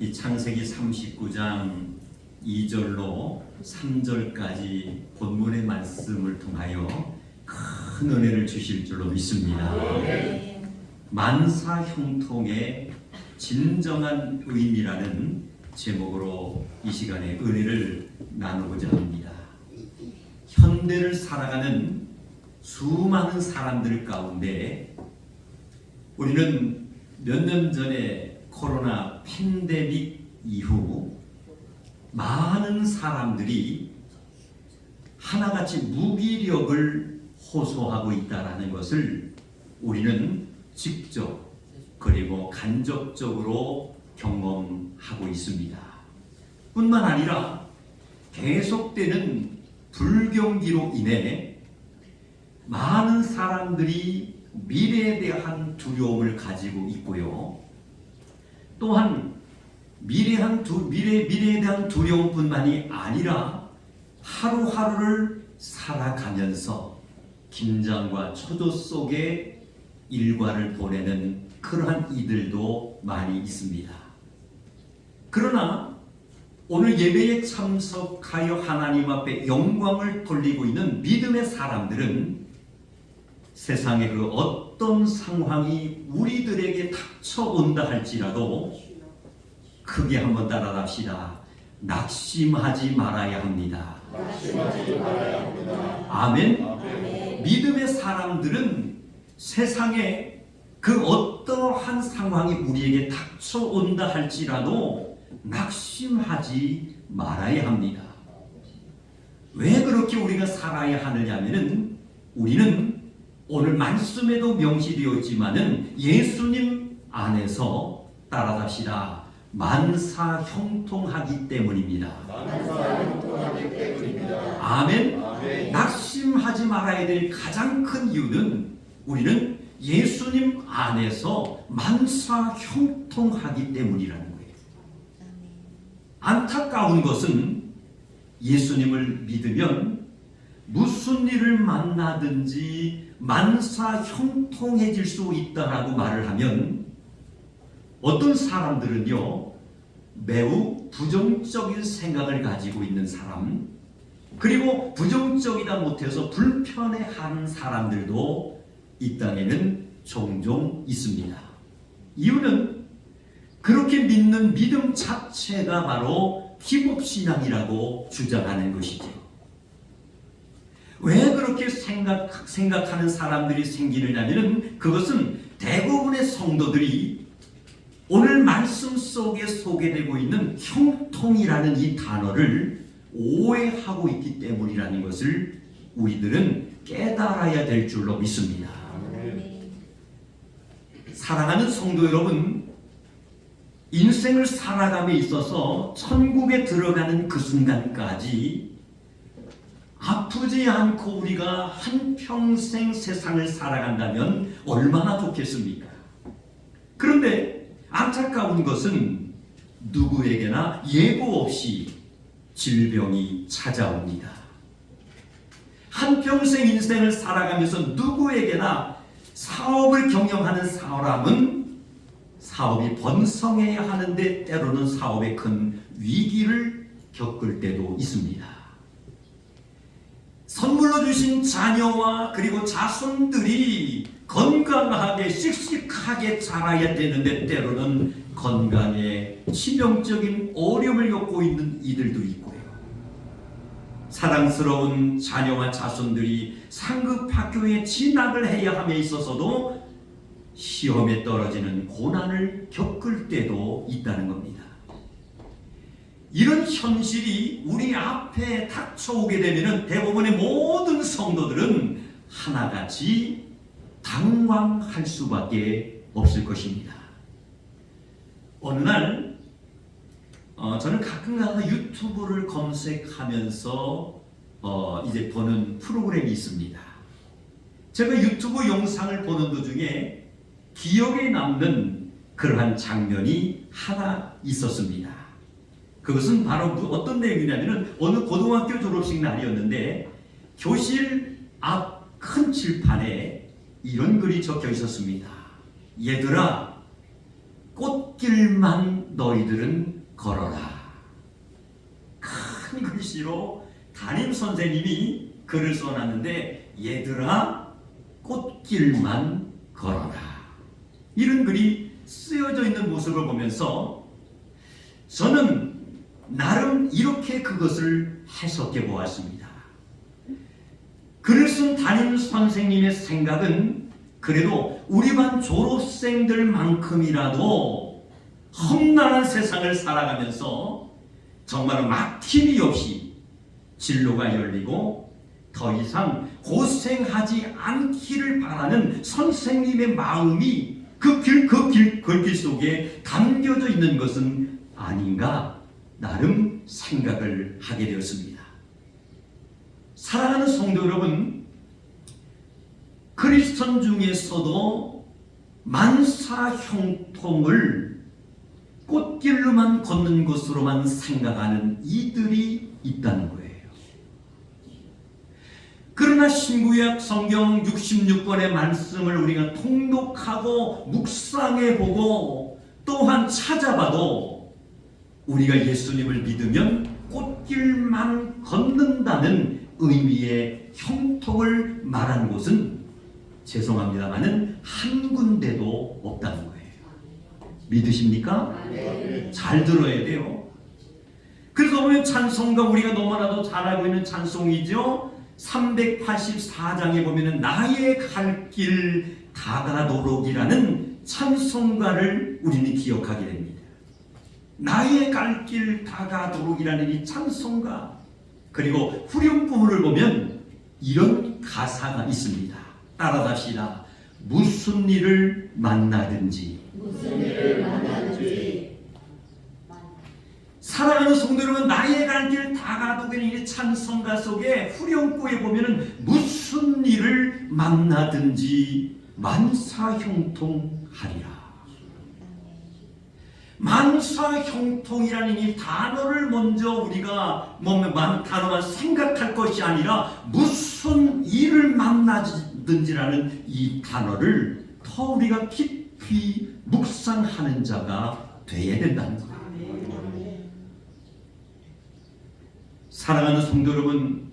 이 창세기 39장 2절로 3절까지 본문의 말씀을 통하여 큰 은혜를 주실 줄로 믿습니다. 만사 형통의 진정한 의미라는 제목으로 이 시간에 은혜를 나누고자 합니다. 현대를 살아가는 수많은 사람들 가운데 우리는 몇 년 전에 코로나 팬데믹 이후 많은 사람들이 하나같이 무기력을 호소하고 있다라는 것을 우리는 직접 그리고 간접적으로 경험하고 있습니다. 뿐만 아니라 계속되는 불경기로 인해 많은 사람들이 미래에 대한 두려움을 가지고 있고요. 또한 미래한 두, 미래, 미래에 대한 두려움뿐만이 아니라 하루하루를 살아가면서 긴장과 초조 속에 일과를 보내는 그러한 이들도 많이 있습니다. 그러나 오늘 예배에 참석하여 하나님 앞에 영광을 돌리고 있는 믿음의 사람들은 세상의 그 어떤 상황이 우리들에게 닥쳐온다 할지라도 크게 한번 따라갑시다. 낙심하지 말아야 합니다. 낙심하지 말아야 합니다. 아멘. 아멘. 믿음의 사람들은 세상에 그 어떠한 상황이 우리에게 닥쳐온다 할지라도 낙심하지 말아야 합니다. 왜 그렇게 우리가 살아야 하느냐면은 우리는 오늘 말씀에도 명시되어 있지만은 예수님 안에서 따라갑시다. 만사 형통하기 때문입니다. 만사 형통하기 때문입니다. 아멘. 아멘. 낙심하지 말아야 될 가장 큰 이유는 우리는 예수님 안에서 만사 형통하기 때문이라는 거예요. 안타까운 것은 예수님을 믿으면 무슨 일을 만나든지 만사 형통해질 수 있다라고 말을 하면 어떤 사람들은요 매우 부정적인 생각을 가지고 있는 사람 그리고 부정적이다 못해서 불편해하는 사람들도 이 땅에는 종종 있습니다. 이유는 그렇게 믿는 믿음 자체가 바로 기복신앙이라고 주장하는 것이죠. 왜 그렇게 생각, 생각하는 사람들이 생기느냐면 그것은 대부분의 성도들이 오늘 말씀 속에 소개되고 있는 형통이라는 이 단어를 오해하고 있기 때문이라는 것을 우리들은 깨달아야 될 줄로 믿습니다. 사랑하는 성도 여러분, 인생을 살아감에 있어서 천국에 들어가는 그 순간까지 아프지 않고 우리가 한평생 세상을 살아간다면 얼마나 좋겠습니까? 그런데 안타까운 것은 누구에게나 예고 없이 질병이 찾아옵니다. 한평생 인생을 살아가면서 누구에게나 사업을 경영하는 사람은 사업이 번성해야 하는데 때로는 사업에 큰 위기를 겪을 때도 있습니다. 선물로 주신 자녀와 그리고 자손들이 건강하게 씩씩하게 자라야 되는데 때로는 건강에 치명적인 어려움을 겪고 있는 이들도 있고요. 사랑스러운 자녀와 자손들이 상급 학교에 진학을 해야 함에 있어서도 시험에 떨어지는 고난을 겪을 때도 있다는 겁니다. 이런 현실이 우리 앞에 닥쳐오게 되면 대부분의 모든 성도들은 하나같이 당황할 수밖에 없을 것입니다. 어느 날 어, 저는 가끔 가다 유튜브를 검색하면서 어, 이제 보는 프로그램이 있습니다. 제가 유튜브 영상을 보는 도중에 기억에 남는 그러한 장면이 하나 있었습니다. 그것은 바로 그 어떤 내용이냐면은 어느 고등학교 졸업식 날이었는데 교실 앞 큰 칠판에 이런 글이 적혀 있었습니다. 얘들아 꽃길만 너희들은 걸어라. 큰 글씨로 담임 선생님이 글을 써놨는데 얘들아 꽃길만 걸어라. 이런 글이 쓰여져 있는 모습을 보면서 저는 나름 이렇게 그것을 해석해 보았습니다. 글을 쓴 담임 선생님의 생각은 그래도 우리 반 졸업생들만큼이라도 험난한 세상을 살아가면서 정말 막힘이 없이 진로가 열리고 더 이상 고생하지 않기를 바라는 선생님의 마음이 그 길, 그 길, 글귀 속에 담겨져 있는 것은 아닌가 나름 생각을 하게 되었습니다. 사랑하는 성도 여러분, 크리스천 중에서도 만사 형통을 꽃길로만 걷는 것으로만 생각하는 이들이 있다는 거예요. 그러나 신구약 성경 66권의 말씀을 우리가 통독하고 묵상해 보고 또한 찾아봐도 우리가 예수님을 믿으면 꽃길만 걷는다는 의미의 형통을 말한 곳은 죄송합니다만은 한 군데도 없다는 거예요. 믿으십니까? 잘 들어야 돼요. 그래서 보면 찬송가 우리가 너무나도 잘 알고 있는 찬송이죠. 384장에 보면은 나의 갈 길 다가도록이라는 찬송가를 우리는 기억하게 됩니다. 나의 갈 길 다가도록이라는 이 찬송가 그리고 후렴구를 보면 이런 가사가 있습니다. 따라갑시다. 무슨 일을 만나든지 무슨 일을 만나든지 사랑하는 성도 여러분 나의 갈 길 다가도록 이 찬송가 속에 후렴구에 보면은 무슨 일을 만나든지 만사형통하리라. 만사 형통이라는 이 단어를 먼저 우리가 뭐만 단어만 생각할 것이 아니라 무슨 일을 만나든지라는 이 단어를 더 우리가 깊이 묵상하는 자가 되어야 된다는 거예요. 사랑하는 성도 여러분,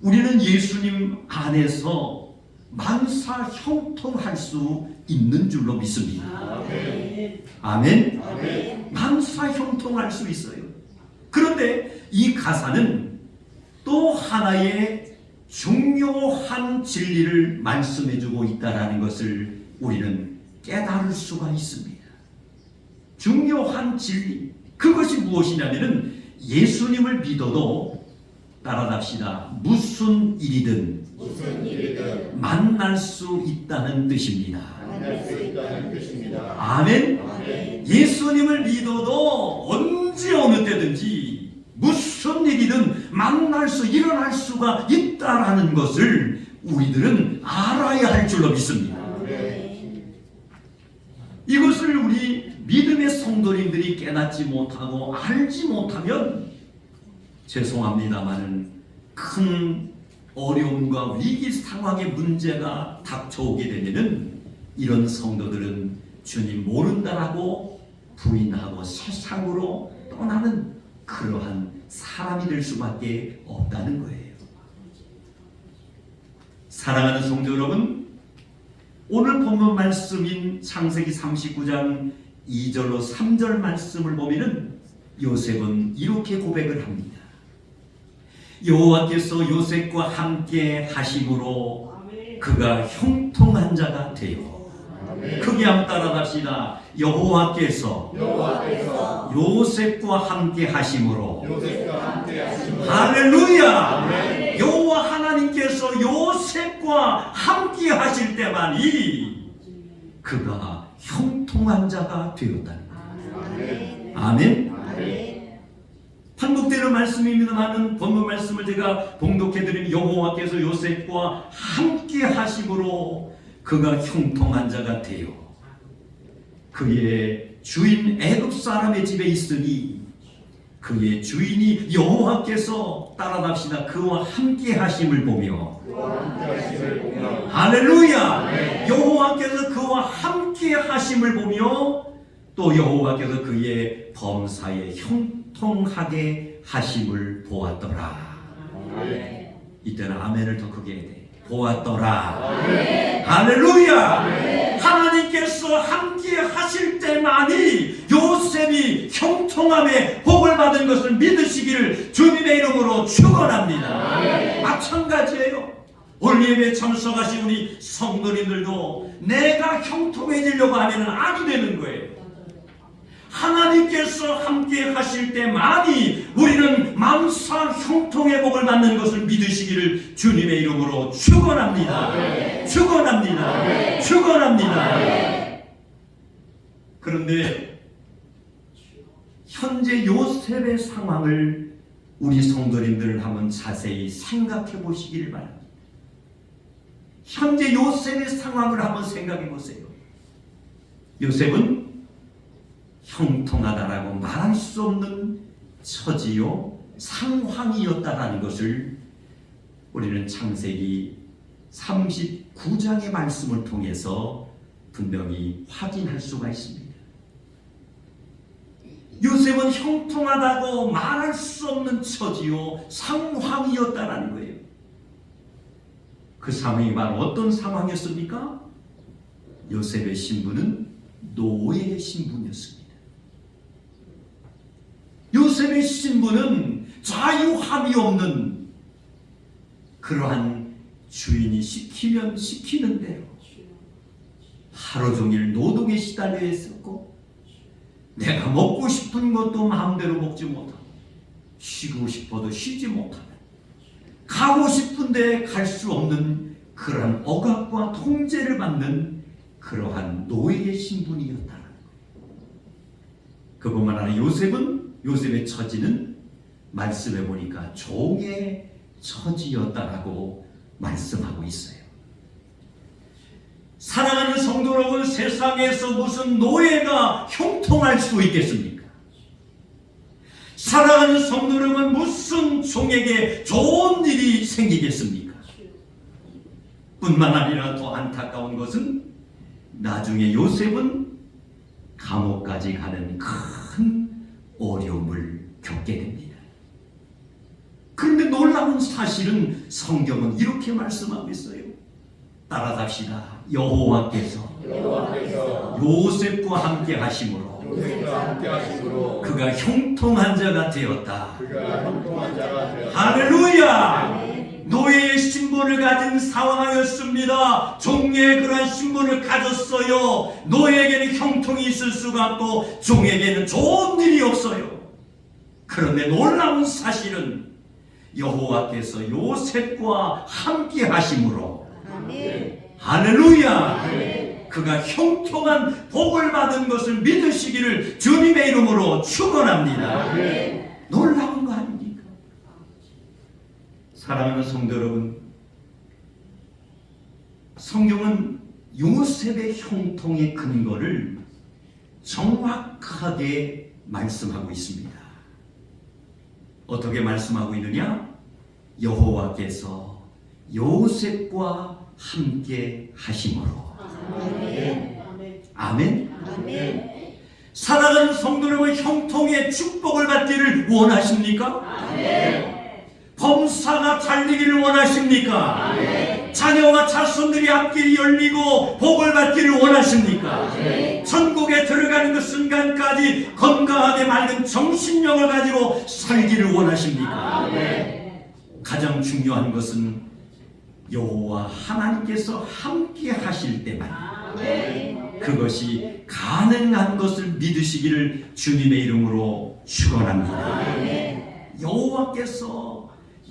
우리는 예수님 안에서 만사 형통할 수 있는 줄로 믿습니다. 아멘. 만사 형통할 수 있어요. 그런데 이 가사는 또 하나의 중요한 진리를 말씀해주고 있다라는 것을 우리는 깨달을 수가 있습니다. 중요한 진리. 그것이 무엇이냐면은 예수님을 믿어도 따라갑시다. 무슨 일이든 무슨 일이든 만날 수 있다는 뜻입니다. 만날 수 있다는 뜻입니다. 아멘. 아멘. 예수님을 믿어도 언제 어느 때든지 무슨 일이든 만날 수 일어날 수가 있다라는 것을 우리들은 알아야 할 줄로 믿습니다. 아멘. 이것을 우리 믿음의 성도님들이 깨닫지 못하고 알지 못하면 죄송합니다만은 큰 어려움과 위기 상황의 문제가 닥쳐오게 되면은 이런 성도들은 주님 모른다라고 부인하고 세상으로 떠나는 그러한 사람이 될 수밖에 없다는 거예요. 사랑하는 성도 여러분, 오늘 본문 말씀인 창세기 39장 2절로 3절 말씀을 보면은 요셉은 이렇게 고백을 합니다. 여호와께서 요셉과 함께 하심으로 그가 형통한 자가 되어 아멘. 크게 한번 따라갑시다. 여호와께서 여호와께서 요셉과 함께 하심으로 할렐루야! 여호와 하나님께서 요셉과 함께 하실 때만이 그가 형통한 자가 되었다는 거예요. 아멘. 아멘. 반복되는 말씀입니다만은 본문 말씀을 제가 봉독해드린 여호와께서 요셉과 함께 하심으로 그가 형통한 자가 되어 그의 주인 애굽 사람의 집에 있으니 그의 주인이 여호와께서 따라갑시다. 그와 함께 하심을 보며 할렐루야! 여호와께서 그와 함께 하심을 보며 또 여호와께서 그의 범사에 형 통하게 하심을 보았더라. 아멘. 이때는 아멘을 더 크게 해야 돼. 보았더라. 할렐루야. 하나님께서 함께 하실 때만이 요셉이 형통함에 복을 받은 것을 믿으시기를 주님의 이름으로 축원합니다. 마찬가지예요. 예배 참석하신 우리 성도님들도 내가 형통해지려고 하면 아니 되는 거예요. 하나님께서 함께 하실 때만이 우리는 마음상 형통의 복을 받는 것을 믿으시기를 주님의 이름으로 축원합니다. 축원합니다. 축원합니다. 그런데 현재 요셉의 상황을 우리 성도님들 한번 자세히 생각해 보시기를 바랍니다. 현재 요셉의 상황을 한번 생각해 보세요. 요셉은 형통하다라고 말할 수 없는 처지요 상황이었다라는 것을 우리는 창세기 39장의 말씀을 통해서 분명히 확인할 수가 있습니다. 요셉은 형통하다고 말할 수 없는 처지요 상황이었다라는 거예요. 그 상황이 바로 어떤 상황이었습니까? 요셉의 신분은 노예의 신분이었습니다. 요셉의 신분은 자유함이 없는 그러한 주인이 시키면 시키는 대로 하루 종일 노동에 시달려 있었고 내가 먹고 싶은 것도 마음대로 먹지 못하고 쉬고 싶어도 쉬지 못하는 가고 싶은데 갈 수 없는 그러한 억압과 통제를 받는 그러한 노예의 신분이었다는 거예요. 그뿐만 아니라 요셉은 요셉의 처지는 말씀해 보니까 종의 처지였다라고 말씀하고 있어요. 사랑하는 성도 여러분, 세상에서 무슨 노예가 형통할 수 있겠습니까? 사랑하는 성도 여러분, 무슨 종에게 좋은 일이 생기겠습니까? 뿐만 아니라 더 안타까운 것은 나중에 요셉은 감옥까지 가는 큰 어려움을 겪게 됩니다. 그런데 놀라운 사실은 성경은 이렇게 말씀하고 있어요. 따라갑시다. 여호와께서 여호와께서 요셉과 함께 하심으로 요셉과 함께 하심으로 그가 형통한 자가 되었다. 그가 형통한 자가 되었다. 할렐루야! 노예의 신분을 가진 상황이었습니다. 종의 그러한 신분을 가졌어요. 노예에게는 형통이 있을 수가 없고 종에게는 좋은 일이 없어요. 그런데 놀라운 사실은 여호와께서 요셉과 함께 하심으로 할렐루야! 그가 형통한 복을 받은 것을 믿으시기를 주님의 이름으로 축원합니다. 놀라운 거 아닙니까? 사랑하는 성도 여러분, 성경은 요셉의 형통의 근거를 정확하게 말씀하고 있습니다. 어떻게 말씀하고 있느냐? 여호와께서 요셉과 함께 하심으로. 아멘. 사랑하는 성도 여러분, 형통의 축복을 받기를 원하십니까? 범사가 잘 되기를 원하십니까? 자녀와 자손들이 앞길이 열리고 복을 받기를 원하십니까? 천국에 들어가는 그 순간까지 건강하게 맑은 정신력을 가지고 살기를 원하십니까? 가장 중요한 것은 여호와 하나님께서 함께 하실 때만 그것이 가능한 것을 믿으시기를 주님의 이름으로 축원합니다. 여호와께서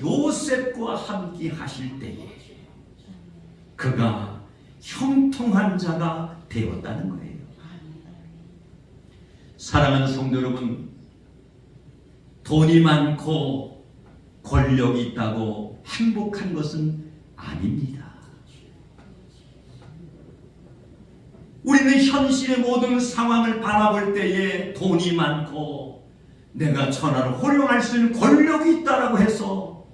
요셉과 함께 하실 때에 그가 형통한 자가 되었다는 거예요. 사랑하는 성도 여러분, 돈이 많고 권력이 있다고 행복한 것은 아닙니다. 우리는 현실의 모든 상황을 바라볼 때에 돈이 많고 내가 천하를 호령할 수 있는 권력이 있다라고 해서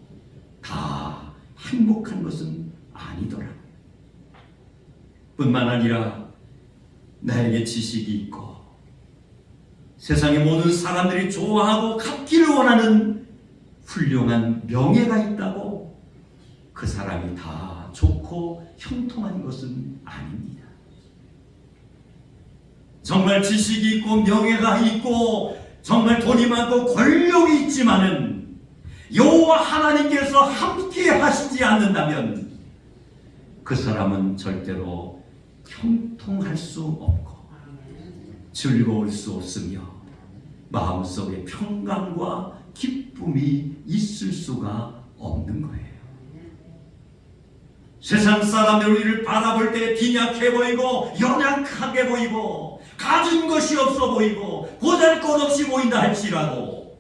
다 행복한 것은 아니더라고요. 뿐만 아니라 나에게 지식이 있고 세상의 모든 사람들이 좋아하고 갖기를 원하는 훌륭한 명예가 있다고 그 사람이 다 좋고 형통한 것은 아닙니다. 정말 지식이 있고 명예가 있고 정말 돈이 많고 권력이 있지만은 여호와 하나님께서 함께 하시지 않는다면 그 사람은 절대로 형통할 수 없고 즐거울 수 없으며 마음속에 평강과 기쁨이 있을 수가 없는 거예요. 세상 사람들 우리를 바라볼 때 빈약해 보이고 연약하게 보이고 가진 것이 없어 보이고 보잘것없이 보인다 할지라도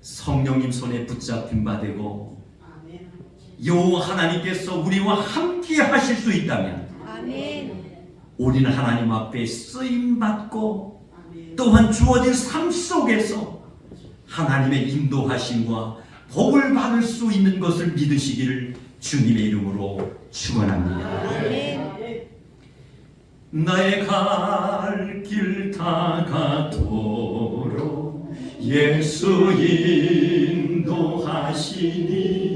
성령님 손에 붙잡힌 바 되고 여호와 하나님께서 우리와 함께 하실 수 있다면 아멘. 우리는 하나님 앞에 쓰임 받고 또한 주어진 삶 속에서 하나님의 인도하심과 복을 받을 수 있는 것을 믿으시기를 주님의 이름으로 축원합니다. 나의 갈 길 다가도록 예수 인도하시니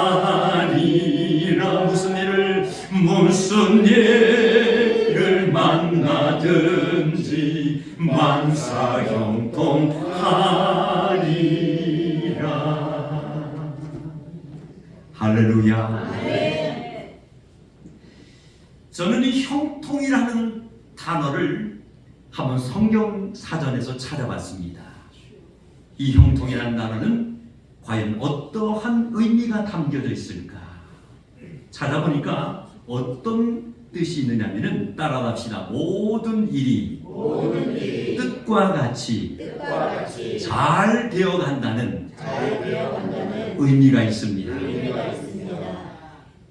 일을 만나든지 만사 형통하리라 할렐루야 저는 이 형통이라는 단어를 한번 성경 사전에서 찾아봤습니다. 이 형통이라는 단어는 과연 어떠한 의미가 담겨져 있을까? 찾아보니까 어떤 뜻이 있느냐면은 따라갑시다. 모든 일이 뜻과 같이 잘 되어 간다는 의미가 있습니다.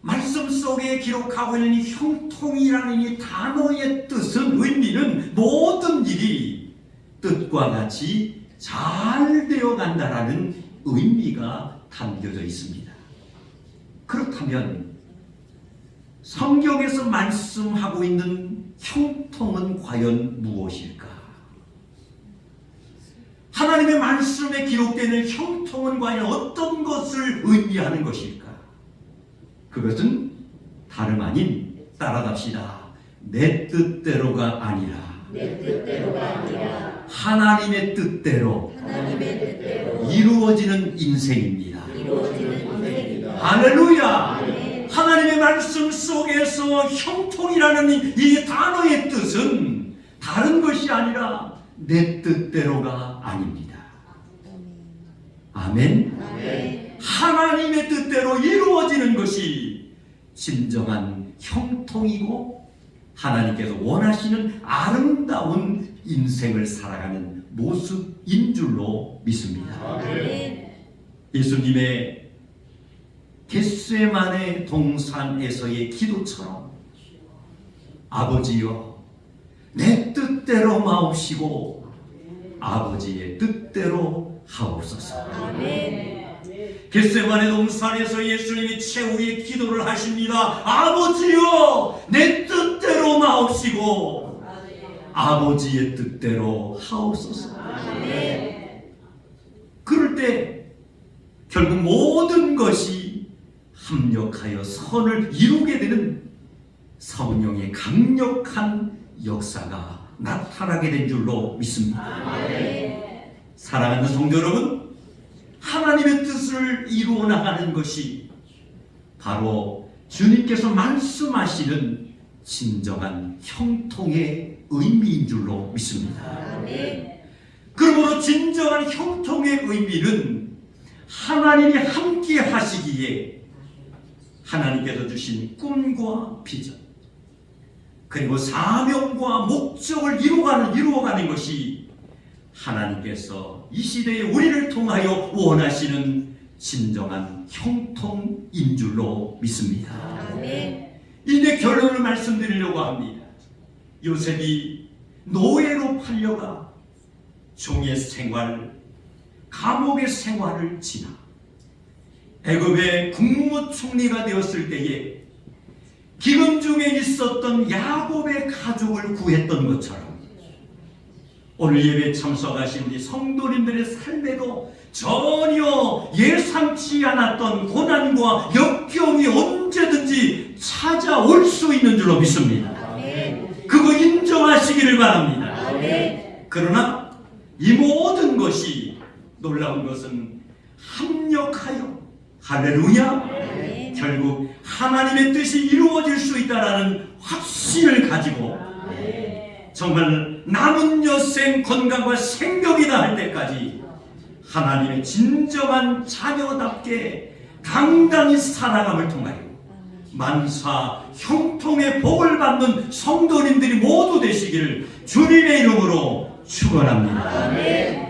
말씀 속에 기록하고 있는 이 형통이라는 이 단어의 뜻은 의미는 모든 일이 뜻과 같이 잘 되어 간다라는 의미가 담겨져 있습니다. 그렇다면 성경에서 말씀하고 있는 형통은 과연 무엇일까? 하나님의 말씀에 기록되는 형통은 과연 어떤 것을 의미하는 것일까? 그것은 다름 아닌 따라갑시다. 내 뜻대로가 아니라 내 뜻대로가 아니라 하나님의 뜻대로 하나님의 뜻대로 이루어지는 인생입니다. 이루어지는 인생이다. 할렐루야! 하나님의 말씀 속에서 형통이라는 이- 이 단어의 뜻은 다른 것이 아니라 내 뜻대로가 아닙니다. 아멘. 아멘. 하나님의 뜻대로 이루어지는 것이 진정한 형통이고 하나님께서 원하시는 아름다운 인생을 살아가는 모습인 줄로 믿습니다. 아멘. 예수님의 겟세만의 동산에서의 기도처럼 아버지여 내 뜻대로 마옵시고 아버지의 뜻대로 하옵소서. 겟세만의 동산에서 예수님이 최후의 기도를 하십니다. 아버지여 내 뜻대로 마옵시고 아버지의 뜻대로 하옵소서. 그럴 때 결국 모든 것이 합력하여 선을 이루게 되는 성령의 강력한 역사가 나타나게 된 줄로 믿습니다. 사랑하는 성도 여러분, 하나님의 뜻을 이루어 나가는 것이 바로 주님께서 말씀하시는 진정한 형통의 의미인 줄로 믿습니다. 그러므로 진정한 형통의 의미는 하나님이 함께 하시기에 하나님께서 주신 꿈과 비전 그리고 사명과 목적을 이루어가는, 이루어가는 것이 하나님께서 이 시대에 우리를 통하여 원하시는 진정한 형통인 줄로 믿습니다. 아멘. 이제 결론을 말씀드리려고 합니다. 요셉이 노예로 팔려가 종의 생활, 감옥의 생활을 지나 애굽의 국무총리가 되었을 때에 기근 중에 있었던 야곱의 가족을 구했던 것처럼 오늘 예배 참석하신 우리 성도님들의 삶에도 전혀 예상치 않았던 고난과 역경이 언제든지 찾아올 수 있는 줄로 믿습니다. 그거 인정하시기를 바랍니다. 그러나 이 모든 것이 놀라운 것은 합력하여 할렐루야. 결국 하나님의 뜻이 이루어질 수 있다라는 확신을 가지고 정말 남은 여생 건강과 생명이다 할 때까지 하나님의 진정한 자녀답게 당당히 살아감을 통하여 만사 형통의 복을 받는 성도님들이 모두 되시기를 주님의 이름으로 축원합니다. 아멘.